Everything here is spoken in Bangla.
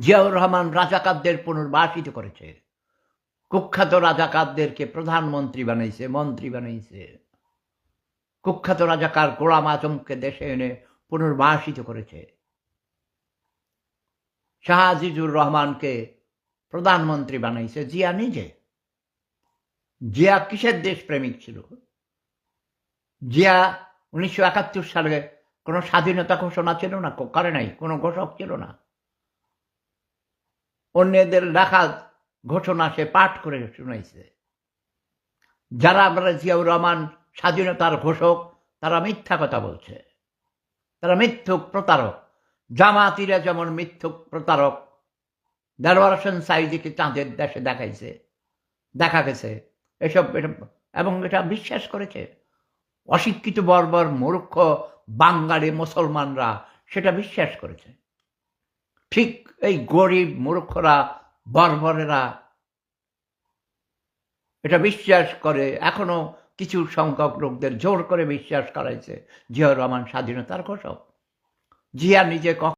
জিয়াউর রহমান রাজাকারদের পুনর্বাসিত করেছে। কুখ্যাত রাজাকারদেরকে প্রধানমন্ত্রী বানাইছে, মন্ত্রী বানাইছে। কুখ্যাত রাজাকার গোলাম আজমকে দেশে এনে পুনর্বাসিত করেছে। শাহ আজিজুর রহমানকে প্রধানমন্ত্রী বানাইছে জিয়া নিজে। জিয়া কিসের দেশপ্রেমিক ছিল? জিয়া উনিশশো একাত্তর সালে কোনো স্বাধীনতা ঘোষণা ছিল না? করে নাই, কোনো ঘোষক ছিল না। অন্যদের লেখা ঘোষণা সে পাঠ করে শুনাইছে। যারা আমরা জিয়াউর রহমান স্বাধীনতার ঘোষক, তারা মিথ্যা কথা বলছে। তারা মিথ্যুক প্রতারক। জামাতিরা যেমন মিথ্যুক প্রতারক দেলোয়ার হোসেন সাইদিকে চাঁদের দেশে দেখাইছে? দেখা গেছে। এসব, এসব- এবং এটা বিশ্বাস করেছে। অশিক্ষিত বর্বর মূর্খ বাঙালি মুসলমানরা সেটা বিশ্বাস করেছে। ঠিক এই গরিব মূর্খরা, বর্বরেরা, এটা বিশ্বাস করে, এখনও কিছু সংখ্যক লোকদের জোর করে বিশ্বাস করাইছে জিয়া রহমান স্বাধীনতার ঘোষক। জিয়া নিজে কখ-